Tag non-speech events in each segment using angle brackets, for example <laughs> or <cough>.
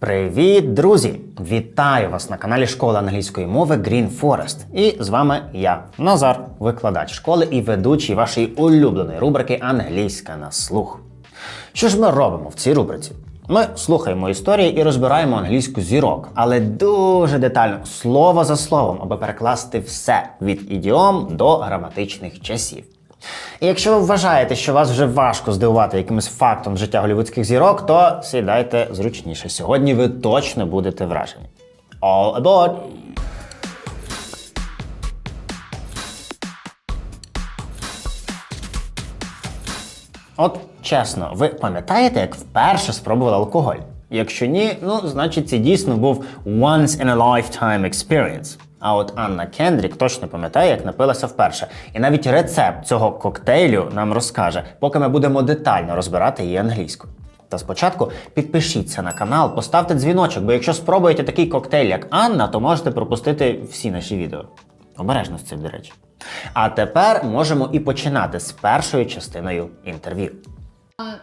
Привіт, друзі! Вітаю вас на каналі Школи англійської мови Green Forest. І з вами я, Назар, викладач школи і ведучий вашої улюбленої рубрики Англійська на слух. Що ж ми робимо в цій рубриці? Ми слухаємо історії і розбираємо англійську зірок, але дуже детально, слово за словом, аби перекласти все від ідіом до граматичних часів. І якщо ви вважаєте, що вас вже важко здивувати якимось фактом життя голівудських зірок, то сідайте зручніше. Сьогодні ви точно будете вражені. All aboard! От чесно, ви пам'ятаєте, як вперше спробували алкоголь? Якщо ні, ну значить це дійсно був once in a lifetime experience. А от Анна Кендрік точно пам'ятає, як напилася вперше. І навіть рецепт цього коктейлю нам розкаже, поки ми будемо детально розбирати її англійською. Та спочатку підпишіться на канал, поставте дзвіночок, бо якщо спробуєте такий коктейль, як Анна, то можете пропустити всі наші відео. Обережно з цим, до речі. А тепер можемо і починати з першою частиною інтерв'ю.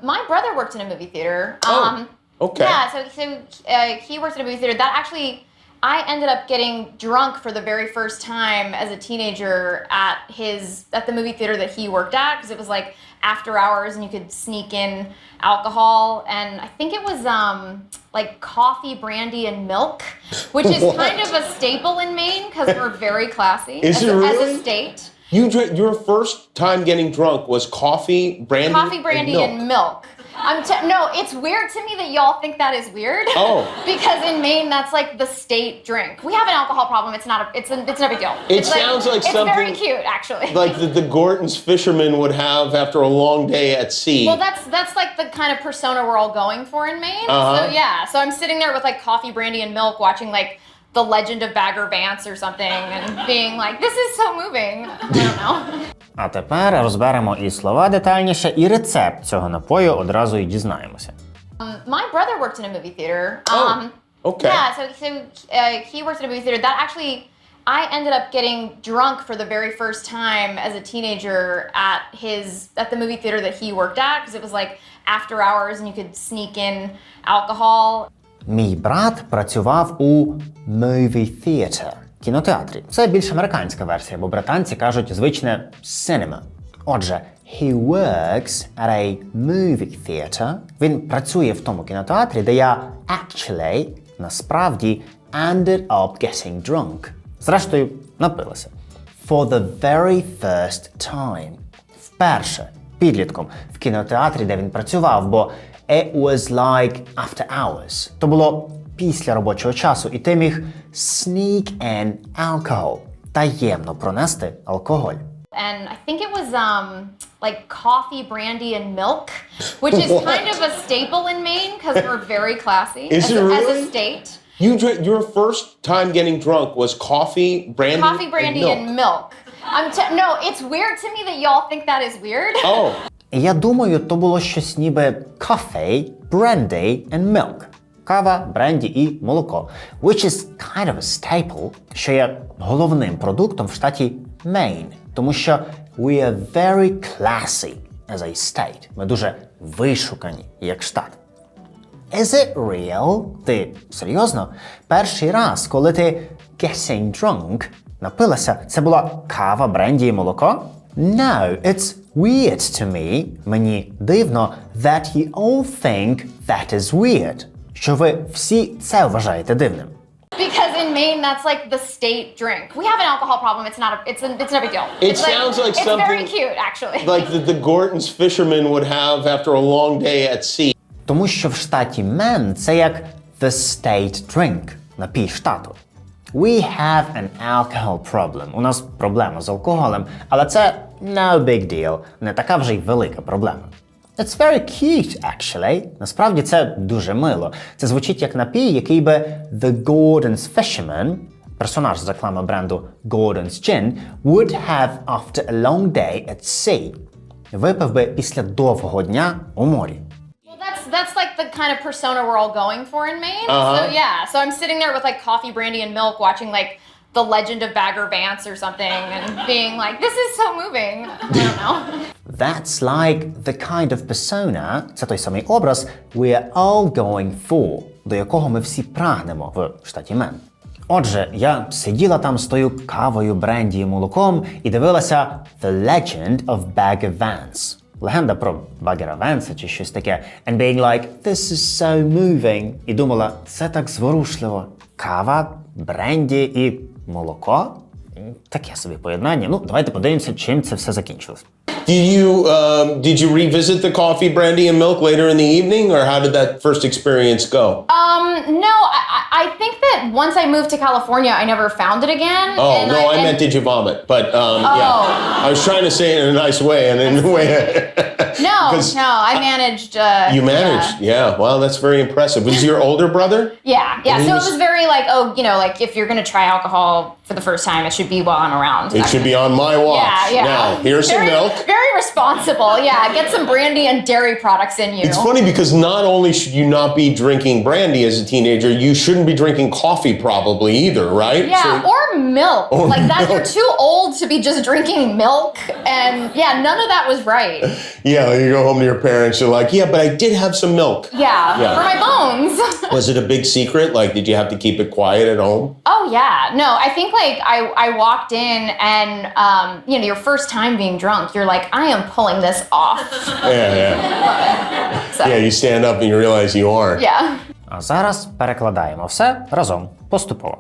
My brother worked in a movie theater. Oh, Um, okay. Yeah, so, so uh, he works at a movie theater. That actually, I ended up getting drunk for the very first time as a teenager at his at the movie theater that he worked at because it was like after hours and you could sneak in alcohol and I think it was um like coffee, brandy, and milk, which is <laughs> kind of a staple in Maine because we're very classy Is as, it a, as a state. You dr- your first time getting drunk was coffee, brandy, coffee, brandy, milk. and milk. I'm t- no, it's weird to me that y'all think that is weird. Oh. <laughs> because in Maine, that's like the state drink. We have an alcohol problem. It's not a. It's a. It's no big deal. It it's sounds like it's very cute, actually. like the, the Gorton's fishermen would have after a long day at sea. well, that's that's like the kind of persona we're all going for in Maine. Uh-huh. So yeah, so I'm sitting there with like coffee, brandy, and milk, watching like the Legend of Bagger Vance or something, and being like, "This is so moving." I don't know. <laughs> А тепер розберемо і слова детальніше, і рецепт цього напою одразу і дізнаємося. Um, my brother worked in a movie theater. Oh, Um, okay. Yeah, so, so uh, he worked in a movie theater. That actually, I ended up getting drunk for the very first time as a teenager at his at the movie theater that he worked at because it was like after hours and you could sneak in alcohol. Мій брат працював у movie theater – кінотеатрі. Це більш американська версія, бо британці кажуть звичне cinema. Отже, he works at a movie theater. Він працює в тому кінотеатрі, де я actually, насправді, ended up getting drunk. Зрештою, напилася. For the very first time. Вперше підлітком в кінотеатрі, де він працював, бо it was like after hours. То було після робочого часу, і ти міг sneak in alcohol, таємно пронести алкоголь. And I think it was um, like coffee, brandy, and milk, which is <laughs> kind of a staple in Maine because we're very classy Is as, it a, as really? a state. you dr- your first time getting drunk was coffee, brandy, coffee, brandy, and and milk. milk. I'm t- no, it's weird to me that y'all think that is weird. Oh, <laughs> Я думаю, то було щось ніби coffee, brandy and milk. Кава, бренді і молоко. Which is kind of a staple, що є головним продуктом в штаті Maine. Тому що we are very classy as a state. Ми дуже вишукані як штат. Is it real? Ти серйозно? Перший раз, коли ти getting drunk, напилася, це була кава, бренді і молоко? No, it's weird to me. Мені дивно that you all think that is weird. Що ви всі це вважаєте дивним. Because in Maine, that's like the state drink. We have an alcohol problem. It's not a. It's a. It's no big deal. It it's sounds like like something. It's very cute, actually. like the, the Gorton's fishermen would have after a long day at sea. Тому що в штаті Мен це як the state drink, напій штату. We have an alcohol problem. У нас проблема з алкоголем, але це no big deal, не така вже й велика проблема. It's very cute, actually. Насправді це дуже мило. Це звучить як напій, який би The Gordon's Fisherman, персонаж з реклами бренду Gordon's Gin, would have after a long day at sea. Випив би після довгого дня у морі. Well, that's that's like the kind of persona we're all going for in Maine. Uh-huh. So yeah, so I'm sitting there with like coffee, brandy, and milk, watching like the Legend of Bagger Vance or something, and being like, "This is so moving." I don't know. <laughs> That's like the kind of persona, це той самий образ, we're all going for. до якого ми всі прагнемо в штаті Мен. Отже, я сиділа там з тою кавою, бренді і молоком і дивилася The Legend of Bagger Vance. Легенда про Багера Венса чи щось таке. And being like, this is so moving. І думала, це так зворушливо. Кава, бренді і молоко? Таке собі поєднання. Ну, давайте подивимося, чим це все закінчилось. Did you um, did you revisit the coffee, brandy, and milk later in the evening, or how did that first experience go? Um, no, I, I- I think that once I moved to California, I never found it again. oh no, I, and- meant did you vomit? But um, Oh. yeah, I was trying to say it in a nice way, and in a way <laughs> No, no, I managed. Uh, you managed. Yeah. Yeah. wow, that's very impressive. Was your older brother? Yeah, yeah. So was- it was very like, oh, you know, like if you're gonna try alcohol for the first time, it should be while I'm around. It should be on my watch. Yeah, yeah. Now here's some milk. Very responsible. Yeah, get some brandy and dairy products in you. It's funny because not only should you not be drinking brandy as a teenager, you shouldn't be drinking coffee probably either, right? Yeah, So- or milk. Or like that, you're too old to be just drinking milk. And yeah, none of that was right. yeah, go home to your parents, you're like, yeah, but I did have some milk. Yeah, Yeah. for my bones. <laughs> Was it a big secret? Like, did you have to keep it quiet at home? oh yeah, no. I think like I I walked in and um, you know your first time being drunk, you're like I am pulling this off. <laughs> Yeah, yeah. So Yeah, you stand up and you realize you aren't. yeah. А зараз перекладаємо все разом поступово.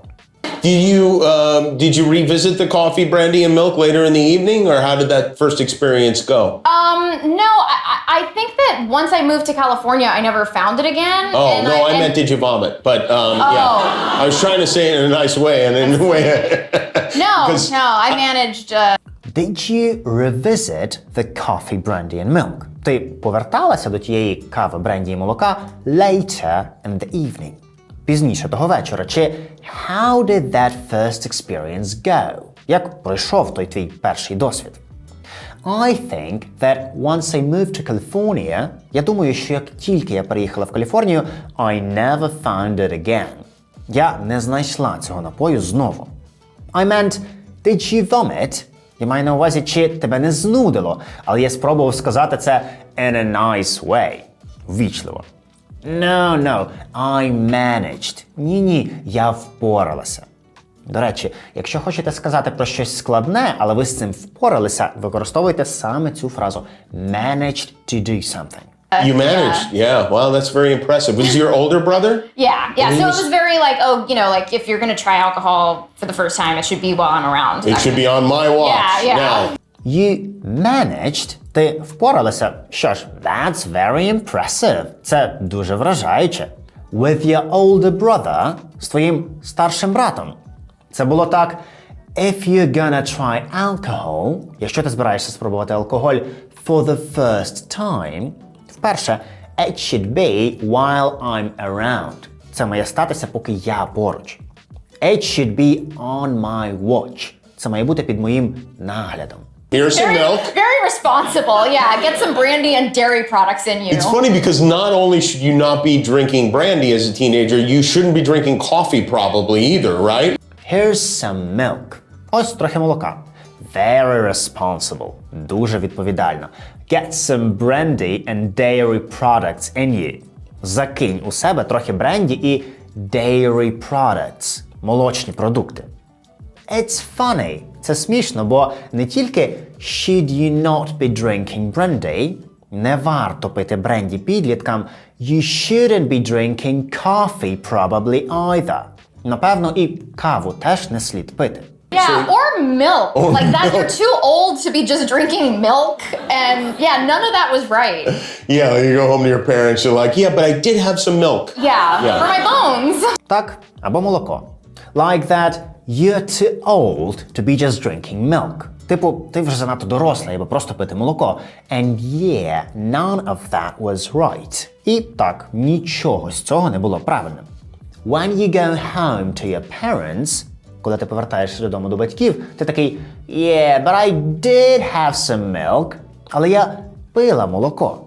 Did you um, did you revisit the coffee, brandy, and milk later in the evening, or how did that first experience go? Um, no, I, I- I think that once I moved to California, I never found it again. Oh and no, I, and- meant did you vomit? But um, Oh. yeah, I was trying to say it in a nice way, and in a way, <laughs> No, 'Cause- no, I managed. Uh, Did you revisit the coffee, brandy and milk? Ти поверталася до тієї кави, бренді і молока later in the evening? Пізніше того вечора. Чи how did that first experience go? Як пройшов той твій перший досвід? I think that once I moved to California, я думаю, що як тільки я переїхала в Каліфорнію, I never found it again. Я не знайшла цього напою знову. I meant, did you vomit? Я маю на увазі, чи тебе не знудило, але я спробував сказати це in a nice way. Ввічливо. No, no, I managed. Ні-ні, я впоралася. До речі, якщо хочете сказати про щось складне, але ви з цим впоралися, використовуйте саме цю фразу managed to do something. you managed. Yeah. wow, that's very impressive. Was your older brother? yeah, yeah. So was- it was very like, oh, you know, like if you're gonna try alcohol for the first time, it should be while I'm around. It should be on my watch. Yeah, yeah. Now, You managed, ти впоралася. Що ж, that's very impressive. Це дуже вражаюче. With your older brother, з твоїм старшим братом. Це було так. If you're gonna try alcohol, якщо ти збираєшся спробувати алкоголь for the first time, вперше, it should be while I'm around. Це має статися, поки я поруч. It should be on my watch. Це має бути під моїм наглядом. here's some Very, milk. very responsible. Yeah, get some brandy and dairy products in you. It's funny because not only should you not be drinking brandy as a teenager, you shouldn't be drinking coffee probably either, right? Here's some milk. Ось трохи молока. Very responsible. Дуже відповідально. Get some brandy and dairy products in you. Закинь у себе трохи бренді і dairy products. Молочні продукти. It's funny. Це смішно, бо не тільки should you not be drinking brandy, не варто пити бренді підліткам, you shouldn't be drinking coffee probably either. Напевно, і каву теж не слід пити. Yeah, or milk. Or like that, you're milk. too old to be just drinking milk. And yeah, none of that was right. <laughs> Yeah, you go home to your parents, you're like, yeah, but I did have some milk. Yeah, Yeah. for my bones. Так, або молоко. Like that, you're too old to be just drinking milk. Типу, ти вже занадто дорослий, аби просто пити молоко. And yeah, none of that was right. І так, нічого з цього не було правильним. When you go home to your parents, коли ти повертаєшся додому до батьків, ти такий Yeah, but I did have some milk. Але я пила молоко.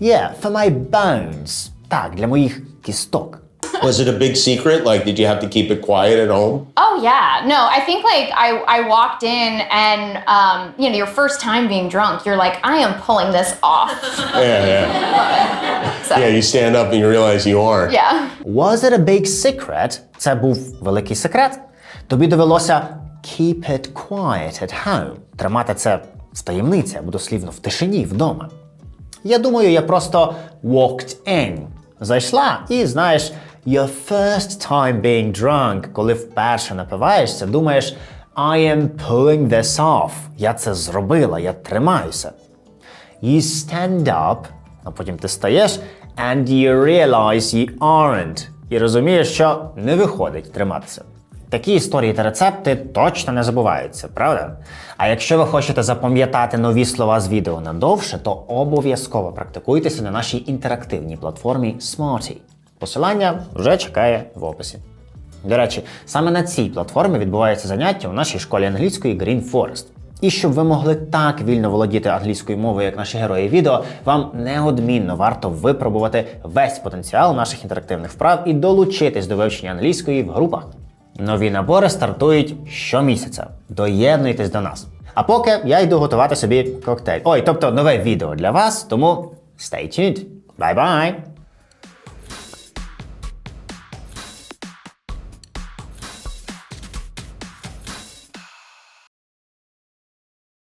Yeah, for my bones. Так, для моїх кісток. Was it a big secret? Like, did you have to keep it quiet at home? Oh yeah, no. I think like I I walked in and um, you know your first time being drunk, you're like I am pulling this off. Yeah, yeah. So Yeah, you stand up and you realize you aren't. yeah. Was it a big secret? Це був великий секрет. Тобі довелося keep it quiet at home. Тримати це в таємниці або дослівно в тишині вдома. Я думаю, я просто walked in. Зайшла і знаєш, your first time being drunk, коли вперше напиваєшся, думаєш I am pulling this off. Я це зробила, я тримаюся. You stand up, а потім ти стаєш, and you realize you aren't. І розумієш, що не виходить триматися. Такі історії та рецепти точно не забуваються, правда? А якщо ви хочете запам'ятати нові слова з відео надовше, то обов'язково практикуйтеся на нашій інтерактивній платформі Smarty. Посилання вже чекає в описі. До речі, саме на цій платформі відбуваються заняття у нашій школі англійської Green Forest. І щоб ви могли так вільно володіти англійською мовою, як наші герої відео, вам неодмінно варто випробувати весь потенціал наших інтерактивних вправ і долучитись до вивчення англійської в групах. Нові набори стартують щомісяця. Доєднуйтесь до нас. А поки я йду готувати собі коктейль. Ой, тобто нове відео для вас, тому stay tuned. Bye-bye!